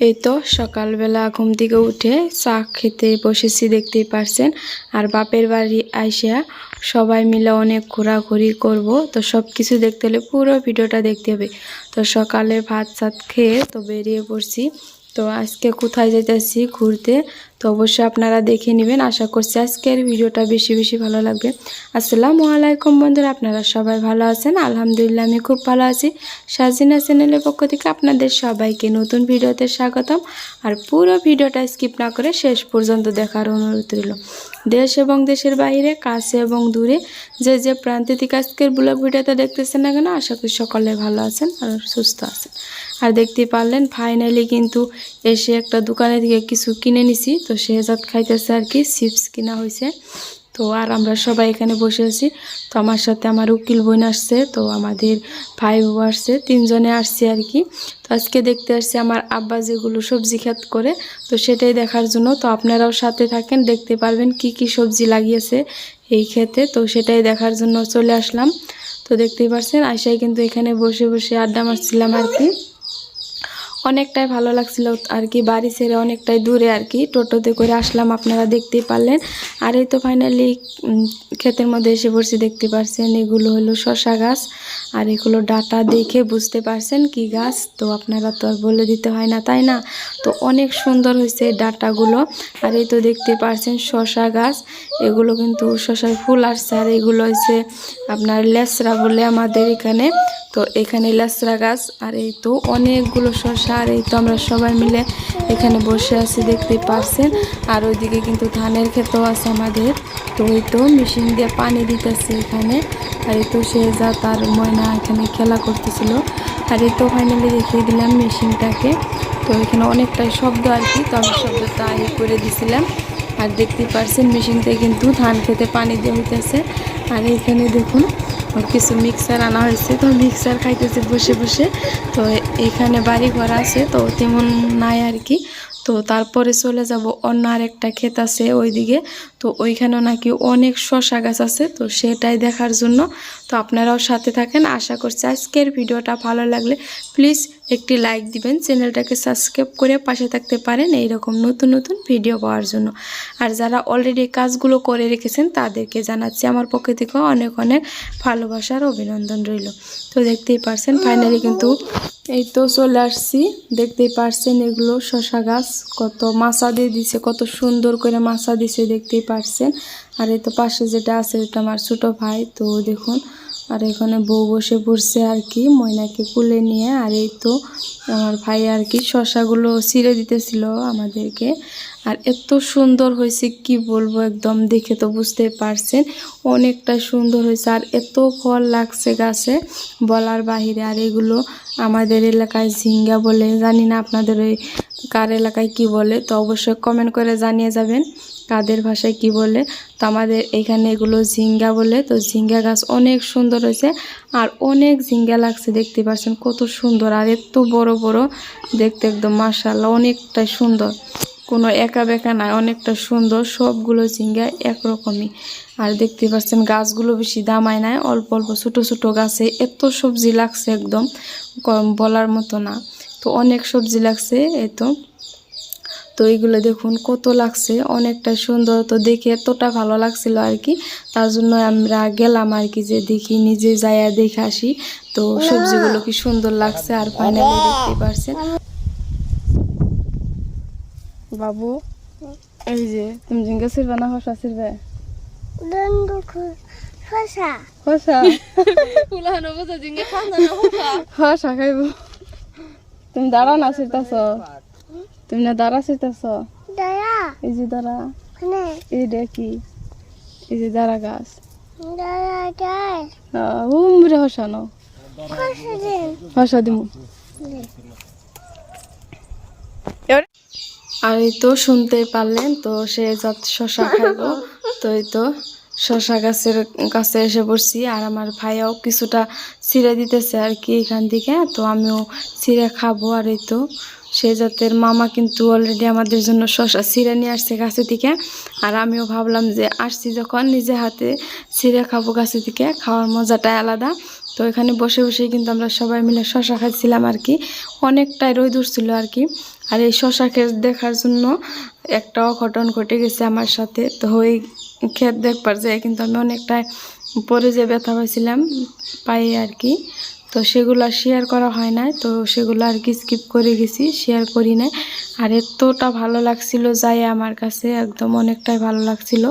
এই তো সকালবেলা ঘুম থেকে উঠে চা খেতে বসেছি, দেখতেই পারছেন। আর বাপের বাড়ি আইসা সবাই মিলে অনেক ঘোরাঘুরি করব। তো সব কিছু দেখতে হলে পুরো ভিডিওটা দেখতে হবে। তো সকালে ভাত সাত খেয়ে তো বেরিয়ে পড়ছি। তো আজকে কোথায় যেতেছি ঘুরতে, তো অবশ্যই আপনারা দেখে নেবেন। আশা করছি আজকের ভিডিওটা বেশি বেশি ভালো লাগবে। আসসালামু আলাইকুম বন্ধুরা, আপনারা সবাই ভালো আছেন? আলহামদুলিল্লাহ, আমি খুব ভালো আছি। সাজিনা চ্যানেলের পক্ষ থেকে আপনাদের সবাইকে নতুন ভিডিওতে স্বাগতম। আর পুরো ভিডিওটা স্কিপ না করে শেষ পর্যন্ত দেখার অনুরোধ রইল। দেশ এবং দেশের বাইরে, কাছে এবং দূরে, যে যে প্রান্তিক আজকের ব্লগ ভিডিওটা দেখতেছেন না কেন, আশা করি সকলে ভালো আছেন আর সুস্থ আছেন। আর দেখতে পারলেন ফাইনালি কিন্তু এসে একটা দোকানে থেকে কিছু কিনে নিছি। তো শেহজাদ খাইতেছে আর কি চিপস কিনা হয়েছে তো আর আমরা সবাই এখানে বসে আছি। তো আমার সাথে আমার উকিল বোন আসছে, তো আমাদের ভাই বউ আসছে, তিনজনে আসছে আর কি। তো আজকে দেখতে আসছি আমার আব্বা যেগুলো সবজি ক্ষেত করে, তো সেটাই দেখার জন্য। তো আপনারাও সাথে থাকেন, দেখতে পারবেন কি কি সবজি লাগিয়েছে এই ক্ষেতে। তো সেটাই দেখার জন্য চলে আসলাম। তো দেখতেই পারছেন আয়সাই কিন্তু এখানে বসে বসে আড্ডা মারছিলাম আর কি। অনেকটাই ভালো লাগছিল আর কি বাড়ি ছেড়ে অনেকটাই দূরে আর কি টোটোতে করে আসলাম, আপনারা দেখতেই পারলেন। আর এই তো ফাইনালি ক্ষেতের মধ্যে এসে পড়ছি দেখতে পারছেন, এগুলো হলো শশা গাছ। আর এগুলো ডাটা দেখে বুঝতে পারছেন কি গাছ, তো আপনারা তো আর বলে দিতে হয় না, তাই না? তো অনেক সুন্দর হয়েছে ডাটাগুলো। আর এই তো দেখতে পারছেন শশা গাছ, এগুলো কিন্তু শশার ফুল আসছে। আর এগুলো হচ্ছে আপনার লেসরা বলে আমাদের এখানে। তো এখানে লেসরা গাছ, আর এই তো অনেকগুলো শশা আর এই তো আমরা সবাই মিলে এখানে বসে আছি, দেখতে পারছেন। আর ওইদিকে কিন্তু ধানের ক্ষেতও আছে আমাদের। তো এই তো মেশিন দিয়ে পানি দিতেছে এখানে। আর এই তো সে যা তার ময়না এখানে খেলা করতেছিল। আর এই তো ফাইনালি দেখিয়ে দিলাম মেশিনটাকে। তো এখানে অনেকটাই শব্দ আর কি, তো আমি শব্দটা ইয়ে করে দিছিলাম। আর দেখতে পারছেন মেশিনতে কিন্তু ধান খেতে পানি দিয়ে হইতেছে। আর এখানে দেখুন কিছু মিক্সার আনা হয়েছে। তো মিক্সার খাইতেছে বসে বসে। তো এখানে বাড়ি ঘর আছে, তো তেমন নাই আর কি। তো তারপরে চলে যাব, অন্য আরেকটা ক্ষেত আছে ওইদিকে। তো ওইখানেও নাকি অনেক শশা গাছ আছে, তো সেটাই দেখার জন্য। তো আপনারাও সাথে থাকেন, আশা করছি আজকের ভিডিওটা ভালো লাগলে প্লিজ একটি লাইক দিবেন, চ্যানেলটাকে সাবস্ক্রাইব করে পাশে থাকতে পারেন এইরকম নতুন নতুন ভিডিও পাওয়ার জন্য। আর যারা অলরেডি কাজগুলো করে রেখেছেন, তাদেরকে জানাচ্ছি আমার পক্ষ থেকে অনেক অনেক ভালোবাসার অভিনন্দন রইল। তো দেখতেই পারছেন ফাইনালি কিন্তু এই তো চলে আসছি। দেখতেই পারছেন এগুলো শশা গাছ, কত মাছা দিয়ে দিছে, কত সুন্দর করে মাছা দিছে, দেখতেই পারছেন। আর এই তো পাশে যেটা আছে, এটা আমার ছোটো ভাই। তো দেখুন, আর এখানে বউ বসে পড়ছে আর কি, ময়নাকে কুলে নিয়ে। আর এই তো আমার ভাই আর কি শশাগুলো ছিঁড়ে দিতেছিল আমাদেরকে। আর এত সুন্দর হয়েছে, কি বলব, একদম দেখে তো বুঝতে পারছেন। অনেকটা সুন্দর হয়েছে, আর এত ফল লাগছে গাছে, বলার বাহিরে। আর এগুলো আমাদের এলাকায় ঝিঙ্গা বলে, জানি না আপনাদের ওই কার এলাকায় কি বলে, তো অবশ্যই কমেন্ট করে জানিয়ে যাবেন। কাদের ভাষায় কি বলে? তো আমাদের এখানে এগুলো ঝিঙ্গা বলে। তো ঝিঙ্গা গাছ অনেক সুন্দর হয়েছে। আর অনেক ঝিঙ্গা লাগছে দেখতে পাচ্ছেন, কত সুন্দর। আর এত বড় বড় দেখতে একদম মার্শাল্লাহ অনেকটাই সুন্দর। কোনো একা বেকা নাই, অনেকটা সুন্দর। সবগুলো ঝিঙ্গা একরকমই। আর দেখতে পাচ্ছেন গাছগুলো বেশি দামায় নাই, অল্প অল্প, ছোটো ছোটো গাছে। এত সবজি লাগছে একদম বলার মতো না। তো অনেক সবজি লাগছে এই তো তো এইগুলো দেখুন কত লাগছে অনেকটা সুন্দর। তো দেখে এতটা ভালো লাগছিল আর কি তার জন্য আমরা গেলাম আর কি যে দেখি নিজে যাইয়া দেখে আসি। তো সবজিগুলো কি সুন্দর লাগছে আর ফাইনালি দেখতে পারছেন। বাবু এই যে তুমি জিঙ্গা ছিড়বে না হসা ছিড়বে? দন্ডু হসা ফুলানো বোঝা জিঙ্গে খান্দা না হসা খাইব। তুমি দাঁড়া না ছিড়তাছ। তুমি না দাঁড়া দয়া এই যে দাঁড়া। এই যে দাঁড়া গাছ। উমরে হসানো। হসা দিমু। আর এই তো শুনতে পারলেন তো সে যত শশা খাইবো তো এই তো শশা গাছের কাছে এসে পড়ছি আর আমার ভাইয়াও কিছুটা ছিঁড়ে দিতেছে আর কি এখান থেকে তো আমিও ছিঁড়ে খাব আর এই তো। সে জাতের মামা কিন্তু অলরেডি আমাদের জন্য শশা ছিঁড়ে নিয়ে আসছে গাছে থেকে। আর আমিও ভাবলাম যে আসছি যখন নিজে হাতে ছিঁড়ে খাব গাছে থেকে, খাওয়ার মজাটাই আলাদা। তো এখানে বসে বসেই কিন্তু আমরা সবাই মিলে শশা খাচ্ছিলাম আর কি। অনেকটাই রোদ উঠছিল আর কি। আর এই শশা ক্ষেত দেখার জন্য একটা অঘটন ঘটে গেছে আমার সাথে। তো ওই ক্ষেত দেখবার যায় কিন্তু আমি অনেকটাই পরে যে ব্যথা পাইছিলাম পাই আর কি। তো সেগুলো শেয়ার করা হয় না তো সেগুলো আর কি স্কিপ করে গেছি শেয়ার করি না আর এতটা ভালো লাগছিল যাই আমার কাছে, একদম অনেকটাই ভালো লাগছিল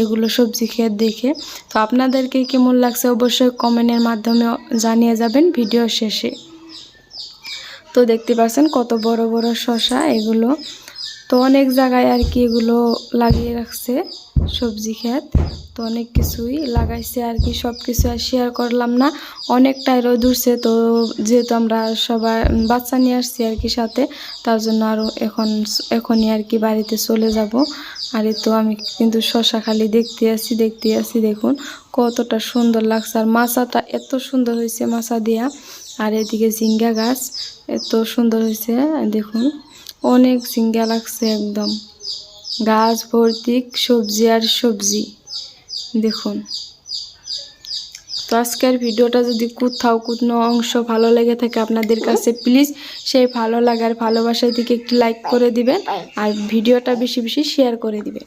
এগুলো সবজি খেয়ে দেখে। তো আপনাদেরকে কেমন লাগছে অবশ্যই কমেন্টের মাধ্যমে জানিয়ে যাবেন ভিডিও শেষে। তো দেখতে পাচ্ছেন কত বড় বড় শশা এগুলো। তো অনেক জায়গায় আর কি এগুলো লাগিয়ে রাখছে। সবজি ক্ষেত, তো অনেক কিছুই লাগাইছে আর কি সব কিছু আর শেয়ার করলাম না। অনেকটাই রোদ উঠছে, তো যেহেতু আমরা সবাই বাচ্চা নিয়ে আসছি আর কি সাথে, তার জন্য আরও এখন, এখনই আর কি বাড়িতে চলে যাব। আর এই তো আমি কিন্তু শশা খালি দেখতে আসি দেখতে আসি, দেখুন কতটা সুন্দর লাগছে। আর মাছাটা এত সুন্দর হয়েছে মাছা দিয়া। আর এদিকে ঝিঙ্গা গাছ, এত সুন্দর হয়েছে, দেখুন, অনেক ঝিঙ্গা লাগছে একদম। গাছ, ভর্তি সবজি আর সবজি। দেখুন। তো আজকের ভিডিওটা যদি কোথাও কোনো অংশ ভালো লেগে থাকে আপনাদের কাছে প্লিজ সেই ভালো লাগার ভালোবাসার দিকে একটি লাইক করে দিবেন আর ভিডিওটা বেশি বেশি শেয়ার করে দিবেন।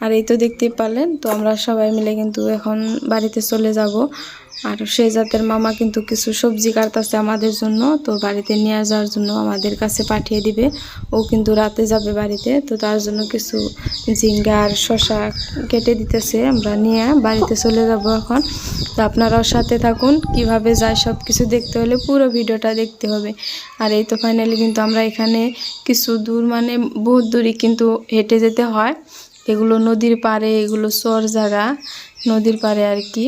আর এই তো দেখতেই পারলেন, তো আমরা সবাই মিলে কিন্তু এখন বাড়িতে চলে যাব। আর সেই জাতের মামা কিন্তু কিছু সবজি কাটতেছে আমাদের জন্য, তো বাড়িতে নিয়ে যাওয়ার জন্য আমাদের কাছে পাঠিয়ে দিবে। ও কিন্তু রাতে যাবে বাড়িতে, তো তার জন্য কিছু ঝিঙ্গা আর শশা কেটে দিতেছে। আমরা নিয়ে বাড়িতে চলে যাব এখন। তো আপনারাও সাথে থাকুন, কীভাবে যায় সব কিছু দেখতে হলে পুরো ভিডিওটা দেখতে হবে। আর এই তো ফাইনালি কিন্তু আমরা এখানে কিছু দূর মানে বহুত দূরই কিন্তু হেঁটে যেতে হয়। এগুলো নদীর পাড়ে, এগুলো চর জায়গা, নদীর পাড়ে আর কি।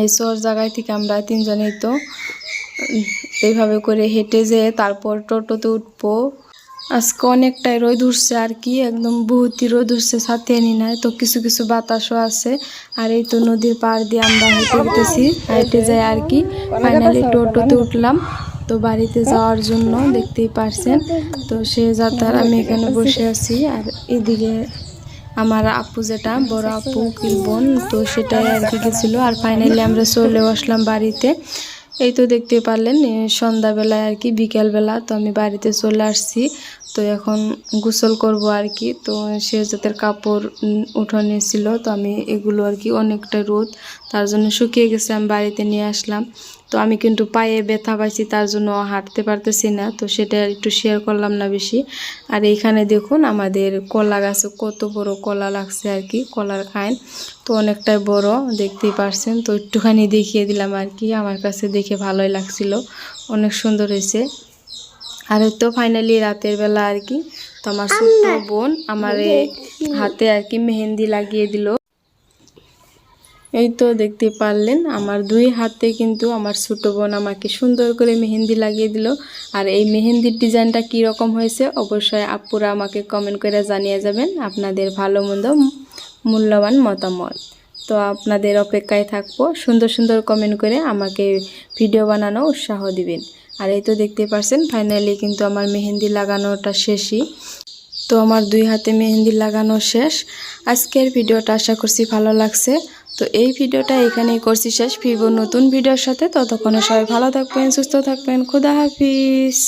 এই চর জায়গায় থেকে আমরা তিনজনেই তো, এইভাবে করে হেঁটে যেয়ে তারপর টোটোতে উঠবো। আজকে অনেকটাই রোদ উঠছে আর কি, একদম বহুতই রোদ উঠছে, সাথে নি নাই তো কিছু কিছু বাতাসও আছে। আর এই তো নদীর পাড় দিয়ে আমরা হেঁটে উঠেছি হেঁটে যাই আর কি ফাইনালি টোটোতে উঠলাম। তো বাড়িতে যাওয়ার জন্য দেখতেই পারছেন, তো সে যাত্রার আমি এখানে বসে আছি আর এদিকে আমার আপু যেটা, বড় আপু কিলবন তো সেটাই আর কি গেছিল। আর ফাইনালি আমরা চলেও আসলাম বাড়িতে। এই তো দেখতে পারলেন সন্ধ্যাবেলায় আর কি, বিকেলবেলা তো আমি বাড়িতে চলে আসছি। তো এখন গোসল করব আর কি, তো সে জাতের কাপড় উঠানে ছিল তো আমি এগুলো আর কি অনেকটা রোদ, তার জন্য শুকিয়ে গেছে, আমি বাড়িতে নিয়ে আসলাম। তো আমি কিন্তু পায়ে ব্যথা পাইছি তার জন্য হাঁটতে পারতেছি না। তো সেটা একটু শেয়ার করলাম না বেশি। আর এইখানে দেখুন আমাদের কলা গাছে কত বড় কলা লাগছে আর কি কলার খাইন। তো অনেকটাই বড় দেখতেই পারছেন। তো একটুখানি দেখিয়ে দিলাম আর কি আমার কাছে দেখে ভালোই লাগছিল। অনেক সুন্দর হয়েছে। আর তো ফাইনালি রাতের বেলা আর কি তো আমার ছোট্ট বোন আমার হাতে আর কি মেহেন্দি লাগিয়ে দিল। এই তো দেখতে পারলেন, আমার দুই হাতে কিন্তু আমার ছোট বোন আমাকে সুন্দর করে মেহেন্দি লাগিয়ে দিল। আর এই মেহেন্দির ডিজাইনটা কী রকম হয়েছে অবশ্যই আপুরা আমাকে কমেন্ট করে জানিয়ে যাবেন আপনাদের ভালো মন্দ মূল্যবান মতামত। তো আপনাদের অপেক্ষায় থাকব, সুন্দর সুন্দর কমেন্ট করে আমাকে ভিডিও বানানো উৎসাহ দিবেন। আর এই তো দেখতে পারছেন ফাইনালি কিন্তু আমার মেহেন্দি লাগানোটা শেষই। তো আমার দুই হাতে মেহেন্দি লাগানো শেষ। আজকের ভিডিওটা আশা করছি ভালো লাগছে। তো এই ভিডিওটা এখানেই করছি শেষ। ফিরবো নতুন ভিডিওর সাথে। ততক্ষণে সবাই ভালো থাকবেন, সুস্থ থাকবেন। খুদা হাফিজ।